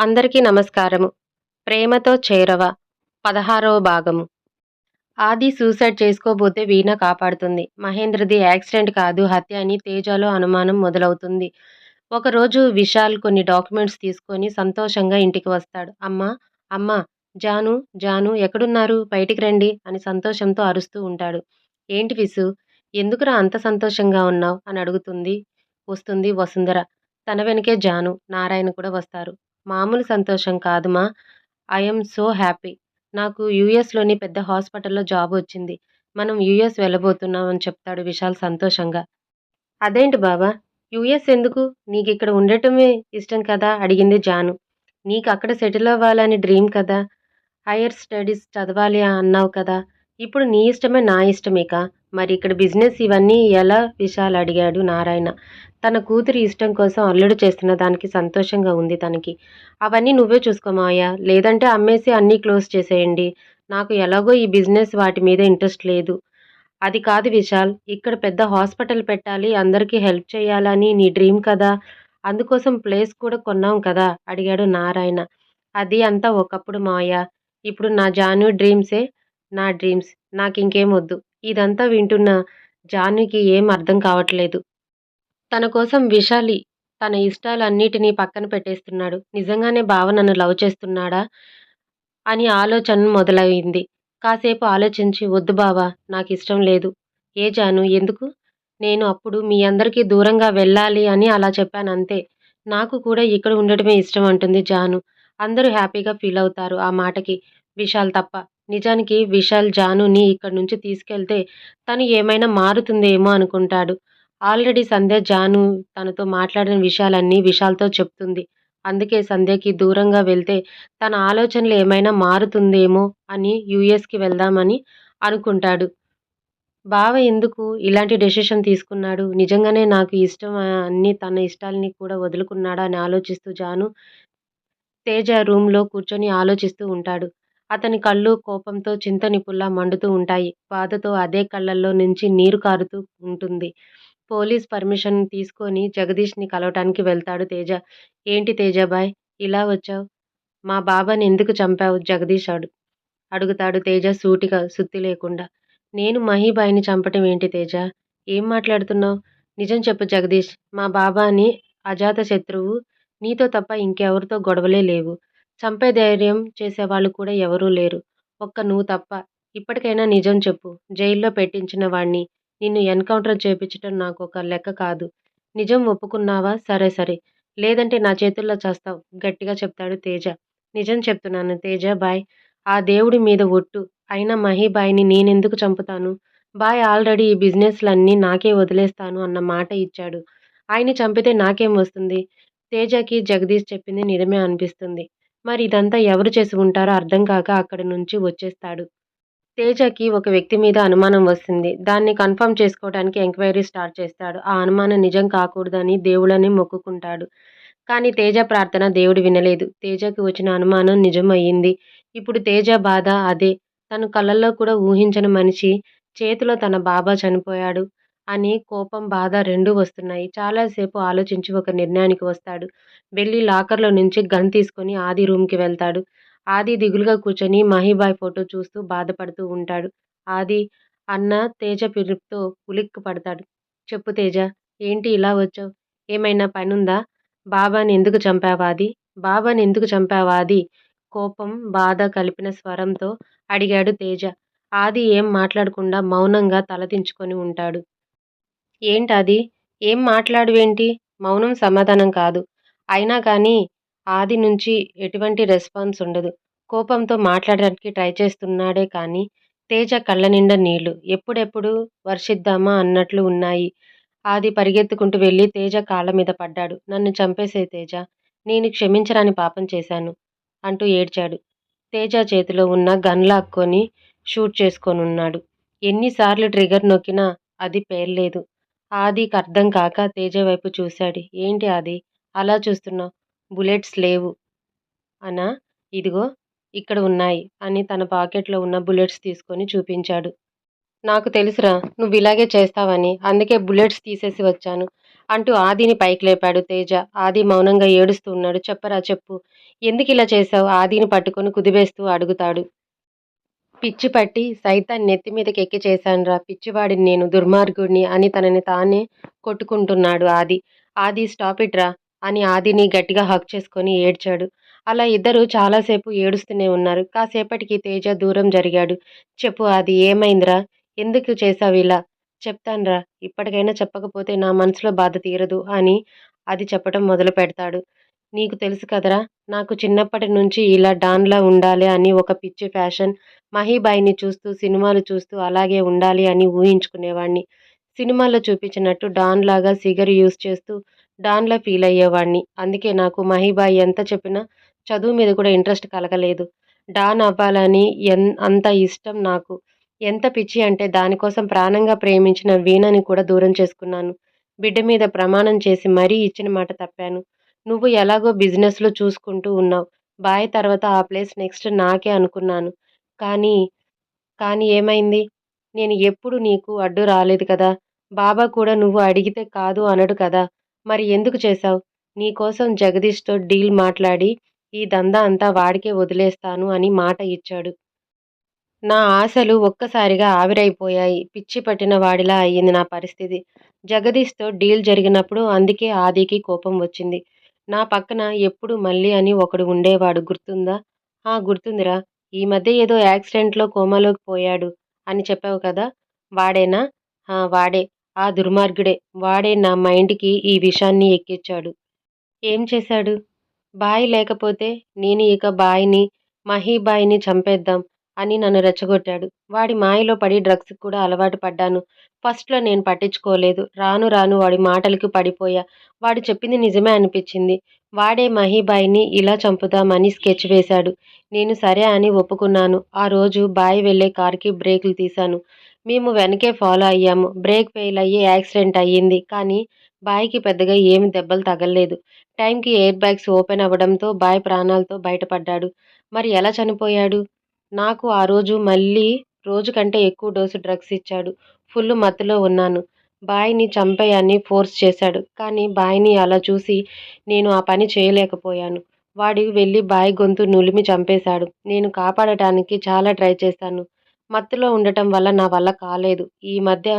అందరికీ నమస్కారము. ప్రేమతో చేరవ. పదహారవ భాగము. ఆది సూసైడ్ చేసుకోబోతే వీణ కాపాడుతుంది. మహేంద్రది యాక్సిడెంట్ కాదు హత్య అని తేజలో అనుమానం మొదలవుతుంది. ఒకరోజు విశాల్ కొన్ని డాక్యుమెంట్స్ తీసుకొని సంతోషంగా ఇంటికి వస్తాడు. అమ్మా అమ్మ జాను జాను ఎక్కడున్నారు? బయటికి రండి అని సంతోషంతో అరుస్తూ ఉంటాడు. ఏంటి విసు? ఎందుకురా అంత సంతోషంగా ఉన్నావు? అని అడుగుతుంది వస్తుంది వసుంధర. తన వెనకే జాను నారాయణ కూడా వస్తారు. మామూలు సంతోషం కాదుమా. I'm so happy. నాకు యూఎస్లోని పెద్ద హాస్పిటల్లో జాబ్ వచ్చింది. మనం యూఎస్ వెళ్ళబోతున్నాం అని చెప్తాడు విశాల్ సంతోషంగా. అదేంటి బావా యూఎస్ ఎందుకు? నీకు ఇక్కడ ఉండటమే ఇష్టం కదా? అడిగింది జాను. నీకు అక్కడ సెటిల్ అవ్వాలని డ్రీమ్ కదా? హైయర్ స్టడీస్ చదవాలి అన్నావు కదా? ఇప్పుడు నీ ఇష్టమే నా ఇష్టమేకా? మరి ఇక్కడ బిజినెస్ ఇవన్నీ ఎలా విశాల్ అడిగాడు నారాయణ. తన కూతురి ఇష్టం కోసం అల్లుడు చేస్తున్న దానికి సంతోషంగా ఉంది తనకి. అవన్నీ నువ్వే చూసుకోమాయా లేదంటే అమ్మేసి అన్నీ క్లోజ్ చేసేయండి. నాకు ఎలాగో ఈ బిజినెస్ వాటి మీద ఇంట్రెస్ట్ లేదు. అది కాదు విశాల్ ఇక్కడ పెద్ద హాస్పిటల్ పెట్టాలి అందరికీ హెల్ప్ చేయాలని నీ డ్రీమ్ కదా. అందుకోసం ప్లేస్ కూడా కొన్నాం కదా అడిగాడు నారాయణ. అది అంతా ఒకప్పుడు మాయా ఇప్పుడు నా జాను డ్రీమ్సే నా డ్రీమ్స్. నాకు ఇంకేం వద్దు. ఇదంతా వింటున్న జానుకి ఏం అర్థం కావట్లేదు. తన కోసం విశాలి తన ఇష్టాలన్నిటినీ పక్కన పెట్టేస్తున్నాడు. నిజంగానే బావ నన్ను లవ్ చేస్తున్నాడా అని ఆలోచన మొదలైంది. కాసేపు ఆలోచించి వద్దు బావా నాకు ఇష్టం లేదు. ఏ జాను ఎందుకు? నేను అప్పుడు మీ అందరికీ దూరంగా వెళ్ళాలి అని అలా చెప్పాను అంతే నాకు కూడా ఇక్కడ ఉండటమే ఇష్టం అంటుంది జాను. అందరూ హ్యాపీగా ఫీల్ అవుతారు ఆ మాటకి. విశాల్ తప్ప. నిజానికి విశాల్ జానుని ఇక్కడి నుంచి తీసుకెళ్తే తను ఏమైనా మారుతుందేమో అనుకుంటాడు. ఆల్రెడీ సంధ్య జాను తనతో మాట్లాడిన విషయాలన్నీ విశాల్తో చెప్తుంది. అందుకే సంధ్యకి దూరంగా వెళ్తే తన ఆలోచనలు ఏమైనా మారుతుందేమో అని యుఎస్కి వెళ్దామని అనుకుంటాడు. బావ ఎందుకు ఇలాంటి డెసిషన్ తీసుకున్నాడు? నిజంగానే నాకు ఇష్టం అన్ని తన ఇష్టాలని కూడా వదులుకున్నాడా అని ఆలోచిస్తూ జాను తేజ రూమ్లో కూర్చొని ఆలోచిస్తూ ఉంటాడు. అతని కళ్ళు కోపంతో చింతనిపుల్లా మండుతూ ఉంటాయి. బాధతో అదే కళ్ళల్లో నుంచి నీరు కారుతూ ఉంటుంది. పోలీస్ పర్మిషన్ తీసుకొని జగదీష్ని కలవటానికి వెళ్తాడు తేజ. ఏంటి తేజాబాయ్ ఇలా వచ్చావు? మా బాబాని ఎందుకు చంపావు? జగదీష్ అడు అడుగుతాడు తేజ సూటిగా సుత్తి లేకుండా. నేను మహీబాయిని చంపటం ఏంటి తేజ? ఏం మాట్లాడుతున్నావు? నిజం చెప్పు జగదీష్. మా బాబాని అజాత శత్రువు. నీతో తప్ప ఇంకెవరితో గొడవలే లేవు. చంపే ధైర్యం చేసేవాళ్ళు కూడా ఎవరూ లేరు. ఒక్క నువ్వు తప్ప. ఇప్పటికైనా నిజం చెప్పు. జైల్లో పెట్టించిన వాణ్ణి. నిన్ను ఎన్కౌంటర్ చేపించడం నాకు ఒక లెక్క కాదు. నిజం ఒప్పుకున్నావా? సరే సరే. లేదంటే నా చేతుల్లో చేస్తావు. గట్టిగా చెప్తాడు తేజ. నిజం చెప్తున్నాను తేజ. బాయ్. ఆ దేవుడి మీద ఒట్టు. అయినా మహీబాయిని నేనెందుకు చంపుతాను? బాయ్ ఆల్రెడీ ఈ బిజినెస్లన్నీ నాకే వదిలేస్తాను అన్న మాట ఇచ్చాడు. ఆయన్ని చంపితే నాకేం వస్తుంది? తేజకి జగదీష్ చెప్పింది నిజమే అనిపిస్తుంది. మరి ఇదంతా ఎవరు చేసి ఉంటారో అర్థం కాక అక్కడి నుంచి వచ్చేస్తాడు. తేజకి ఒక వ్యక్తి మీద అనుమానం వస్తుంది. దాన్ని కన్ఫర్మ్ చేసుకోవడానికి ఎంక్వైరీ స్టార్ట్ చేస్తాడు. ఆ అనుమానం నిజం కాకూడదని దేవుడని మొక్కుకుంటాడు. కానీ తేజ ప్రార్థన దేవుడు వినలేదు. తేజకి వచ్చిన అనుమానం నిజమయ్యింది. ఇప్పుడు తేజ బాధ అదే. తను కళ్ళల్లో కూడా ఊహించని మనిషి. చేతిలో తన బాబా చనిపోయాడు. అని కోపం బాధ రెండూ వస్తున్నాయి. చాలాసేపు ఆలోచించి ఒక నిర్ణయానికి వస్తాడు. వెళ్ళి లాకర్లో నుంచి గన్ తీసుకొని ఆది రూమ్కి వెళ్తాడు. ఆది దిగులుగా కూర్చొని మహీబాయ్ ఫోటో చూస్తూ బాధపడుతూ ఉంటాడు. ఆది అన్న తేజ పిలుపుతో ఉలిక్కి పడతాడు. చెప్పు తేజ ఏంటి ఇలా వచ్చావు? ఏమైనా పనుందా? బాబాని ఎందుకు చంపావాది బాబాని ఎందుకు చంపావాది కోపం బాధ కలిపిన స్వరంతో అడిగాడు తేజ. ఆది ఏం మాట్లాడకుండా మౌనంగా తలదించుకొని ఉంటాడు. ఏంటది? ఏం మాట్లాడువేంటి? మౌనం సమాధానం కాదు. అయినా కానీ ఆది నుంచి ఎటువంటి రెస్పాన్స్ ఉండదు. కోపంతో మాట్లాడడానికి ట్రై చేస్తున్నాడే కానీ తేజ కళ్ళ నిండా నీళ్ళు. ఎప్పుడెప్పుడు? వర్షిద్దామా అన్నట్లు ఉన్నాయి. ఆది పరిగెత్తుకుంటూ వెళ్ళి తేజ కాళ్ళ మీద పడ్డాడు. నన్ను చంపేసే తేజ. నేను క్షమించరాని పాపం చేశాను అంటూ ఏడ్చాడు. తేజ చేతిలో ఉన్న గన్ లాక్కొని షూట్ చేసుకొనున్నాడు. ఎన్నిసార్లు ట్రిగర్ నొక్కినా అది పేర్లేదు ఆదికి అర్థం కాక తేజ వైపు చూశాడు ఏంటి ఆది అలా చూస్తున్నావు బుల్లెట్స్ లేవు అనా ఇదిగో ఇక్కడ ఉన్నాయి అని తన పాకెట్లో ఉన్న బుల్లెట్స్ తీసుకొని చూపించాడు నాకు తెలుసురా నువ్వు ఇలాగే చేస్తావని అందుకే బుల్లెట్స్ తీసేసి వచ్చాను అంటూ ఆదిని పైకి లేపాడు తేజ. ఆది మౌనంగా ఏడుస్తూ ఉన్నాడు. చెప్పరా చెప్పు. ఎందుకు ఇలా చేశావు? ఆదిని పట్టుకొని కుదివేస్తూ అడుగుతాడు. పిచ్చి పట్టి సైతాన్ని నెత్తి మీదకి ఎక్కి చేశానురా. పిచ్చివాడిని నేను, దుర్మార్గుడిని అని తనని తానే కొట్టుకుంటున్నాడు ఆది. ఆది స్టాప్ ఇట్ రా అని ఆదిని గట్టిగా హక్ చేసుకొని ఏడ్చాడు. అలా ఇద్దరు చాలాసేపు ఏడుస్తూనే ఉన్నారు. కాసేపటికి తేజ దూరం జరిగాడు. చెప్పు ఆది ఏమైందిరా? ఎందుకు చేశావిలా? చెప్తాన్రా. ఇప్పటికైనా చెప్పకపోతే నా మనసులో బాధ తీరదు అని అది చెప్పటం మొదలుపెడతాడు. నీకు తెలుసు కదరా! నాకు చిన్నప్పటి నుంచి ఇలా డాన్‌లా ఉండాలి అని ఒక పిచ్చి ఫ్యాషన్. మహీబాయిని చూస్తూ, సినిమాలు చూస్తూ అలాగే ఉండాలి అని ఊహించుకునేవాణ్ణి. సినిమాల్లో చూపించినట్టు డాన్‌లాగా సిగర్ యూజ్ చేస్తూ డాన్‌లా ఫీల్ ఫీలయ్యేవాణ్ణి. అందుకే నాకు మహీబాయి ఎంత చెప్పినా చదువు మీద కూడా ఇంట్రెస్ట్ కలగలేదు. డాన్ అవ్వాలని ఎన్ అంత ఇష్టం నాకు. ఎంత పిచ్చి అంటే దానికోసం ప్రాణంగా ప్రేమించిన వీణని కూడా దూరం చేసుకున్నాను. బిడ్డ మీద ప్రమాణం చేసి మరీ ఇచ్చిన మాట తప్పాను. నువ్వు ఎలాగో బిజినెస్‌లో చూసుకుంటూ ఉన్నావు బాయ్ తర్వాత ఆ ప్లేస్ నెక్స్ట్ నాకే అనుకున్నాను. కానీ, కానీ ఏమైంది? నేను ఎప్పుడు నీకు అడ్డు రాలేదు కదా! బాబా కూడా నువ్వు అడిగితే కాదు అనడు కదా! మరి ఎందుకు చేశావ్? నీకోసం జగదీష్‌తో డీల్ మాట్లాడి ఈ దందా అంతా వాడికే వదిలేస్తాను అని మాట ఇచ్చాడు. నా ఆశలు ఒక్కసారిగా ఆవిరైపోయాయి. పిచ్చి పట్టిన వాడిలా అయింది నా పరిస్థితి. జగదీష్‌తో డీల్ జరిగినప్పుడు అందుకే ఆదికి కోపం వచ్చింది. నా పక్కన ఎప్పుడు మళ్ళీ అని ఒకడు ఉండేవాడు గుర్తుందా? ఆ గుర్తుందిరా. ఈ మధ్య ఏదో యాక్సిడెంట్‌లో కోమాలోకి పోయాడు అని చెప్పావు కదా! వాడేనా? ఆ వాడే. ఆ దుర్మార్గుడే. వాడే నా మైండ్‌కి ఈ విషయాన్ని ఎక్కించాడు. ఏం చేశాడు? బాయ్ లేకపోతే నేను ఇక బాయ్‌ని, మహీబాయిని చంపేద్దాం అని నన్ను రెచ్చగొట్టాడు. వాడి మాయలో పడి డ్రగ్స్‌కి కూడా అలవాటు పడ్డాను. ఫస్ట్‌లో నేను పట్టించుకోలేదు. రాను రాను వాడి మాటలకి పడిపోయా. వాడు చెప్పింది నిజమే అనిపించింది. వాడే మహీబాయిని ఇలా చంపుదామని స్కెచ్ వేశాడు. నేను సరే అని ఒప్పుకున్నాను. ఆ రోజు బాయ్ వెళ్ళే కార్‌కి బ్రేకులు తీశాను. మేము వెనకే ఫాలో అయ్యాము. బ్రేక్ ఫెయిల్ అయ్యి యాక్సిడెంట్ అయ్యింది. కానీ బాయ్‌కి పెద్దగా ఏమీ దెబ్బలు తగలలేదు టైంకి ఎయిర్ బ్యాగ్స్ ఓపెన్ అవ్వడంతో బాయ్ ప్రాణాలతో బయటపడ్డాడు. మరి ఎలా చనిపోయాడు? నాకు ఆ రోజు మళ్ళీ రోజు కంటే ఎక్కువ డోసు డ్రగ్స్ ఇచ్చాడు. ఫుల్ మత్తులో ఉన్నాను. బాయ్‌ని చంపేయని ఫోర్స్ చేశాడు. కానీ బాయ్‌ని అలా చూసి నేను ఆ పని చేయలేకపోయాను. వాడు వెళ్ళి బాయ్ గొంతు నులిమి చంపేశాడు. నేను కాపాడటానికి చాలా ట్రై చేశాను. మత్తులో ఉండటం వల్ల నా వల్ల కాలేదు. ఈ మధ్య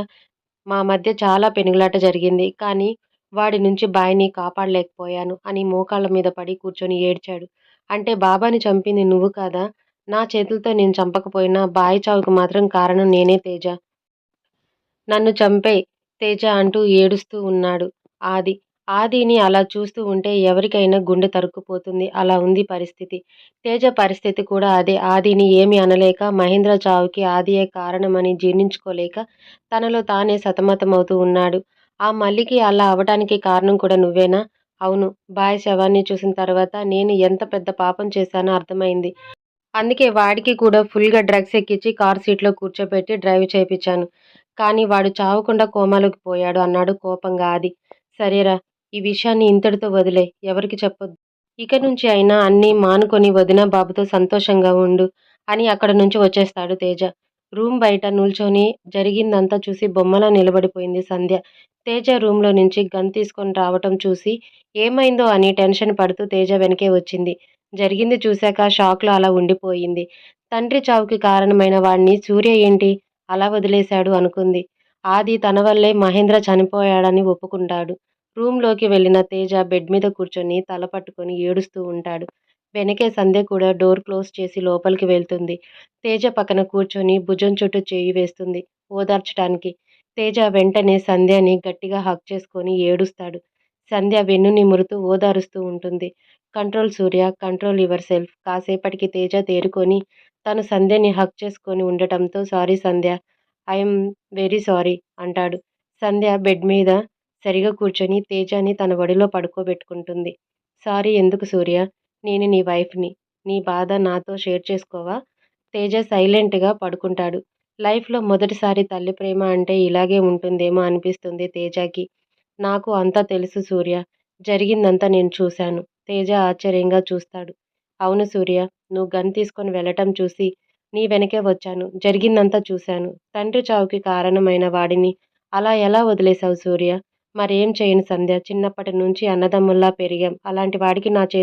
మా మధ్య చాలా పెనుగులాట జరిగింది. కానీ వాడి నుంచి బాయ్‌ని కాపాడలేకపోయాను అని మోకాళ్ళ మీద పడి కూర్చొని ఏడ్చాడు. అంటే బాబాని చంపింది నువ్వు కాదా? నా చేతులతో నేను చంపకపోయినా బాయి చావుకి మాత్రం కారణం నేనే తేజ. నన్ను చంపే తేజ అంటూ ఏడుస్తూ ఉన్నాడు ఆది. ఆదిని అలా చూస్తూ ఉంటే ఎవరికైనా గుండె తరుక్కుపోతుంది. అలా ఉంది పరిస్థితి. తేజ పరిస్థితి కూడా అదే. ఆదిని ఏమీ అనలేక మహేంద్ర చావుకి ఆదియే కారణమని జీర్ణించుకోలేక తనలో తానే సతమతమవుతూ ఉన్నాడు. ఆ మల్లికి అలా అవటానికి కారణం కూడా నువ్వేనా? అవును. బాయ్ శవాన్ని చూసిన తర్వాత నేను ఎంత పెద్ద పాపం చేశానో అర్థమైంది. అందుకే వాడికి కూడా ఫుల్‌గా డ్రగ్స్ ఎక్కించి కార్ సీట్లో కూర్చోబెట్టి డ్రైవ్ చేయించాను. కానీ వాడు చావకుండా కోమాలోకి పోయాడు అన్నాడు కోపంగా ఆది. సరేరా! ఈ విషయాన్ని ఇంతటితో వదిలే ఎవరికి చెప్పొద్దు. ఇక నుంచి అయినా అన్నీ మానుకొని వదిన, బాబుతో సంతోషంగా ఉండు అని అక్కడ నుంచి వచ్చేస్తాడు తేజ. రూమ్ బయట నిల్చొని జరిగిందంతా చూసి బొమ్మలా నిలబడిపోయింది సంధ్య. తేజ రూమ్‌లో నుంచి గన్ తీసుకొని రావటం చూసి ఏమైందో అని టెన్షన్ పడుతూ తేజ వెనకే వచ్చింది. జరిగింది చూశాక షాక్‌లో అలా ఉండిపోయింది. తండ్రి చావుకి కారణమైన వాడిని సూర్య ఏంటి అలా వదిలేశాడు అనుకుంది. ఆది తన వల్లే మహేంద్ర చనిపోయాడని ఒప్పుకుంటాడు. రూమ్‌లోకి వెళ్ళిన తేజ బెడ్ మీద కూర్చొని తల పట్టుకొని ఏడుస్తూ ఉంటాడు. వెనకే సంధ్య కూడా డోర్ క్లోజ్ చేసి లోపలికి వెళ్తుంది. తేజ పక్కన కూర్చొని భుజం చుట్టూ చేయి వేస్తుంది ఓదార్చటానికి. తేజ వెంటనే సంధ్యని గట్టిగా హక్ చేసుకొని ఏడుస్తాడు. సంధ్య వెన్ను నిమురుతూ ఓదారుస్తూ ఉంటుంది. Control Surya control your self కాసేపటికి తేజ తేరుకొని తను సంధ్యని హక్ చేసుకొని ఉండటంతో sorry Sandhya I'm very sorry అంటాడు. సంధ్య బెడ్ మీద సరిగా కూర్చొని తేజని తన ఒడిలో పడుకోబెట్టుకుంటుంది. సారీ ఎందుకు సూర్య? నేను నీ వైఫ్‌ని. నీ బాధ నాతో షేర్ చేసుకోవా? తేజ సైలెంట్‌గా పడుకుంటాడు. లైఫ్‌లో మొదటిసారి తల్లి ప్రేమ అంటే ఇలాగే ఉంటుందేమో అనిపిస్తుంది తేజకి. నాకు అంతా తెలుసు సూర్య. జరిగిందంతా నేను చూశాను. తేజ ఆశ్చర్యంగా చూస్తాడు. అవును సూర్య. నువ్వు గన్ తీసుకొని వెళ్ళటం చూసి నీ వెనకే వచ్చాను. జరిగిందంతా చూశాను. తండ్రి చావుకి కారణమైన వాడిని అలా ఎలా వదిలేశావు సూర్య? మరేం చేయను సంధ్య చిన్నప్పటి నుంచి అన్నదమ్ముల్లా పెరిగాం అలాంటి వాడికి నా చేతి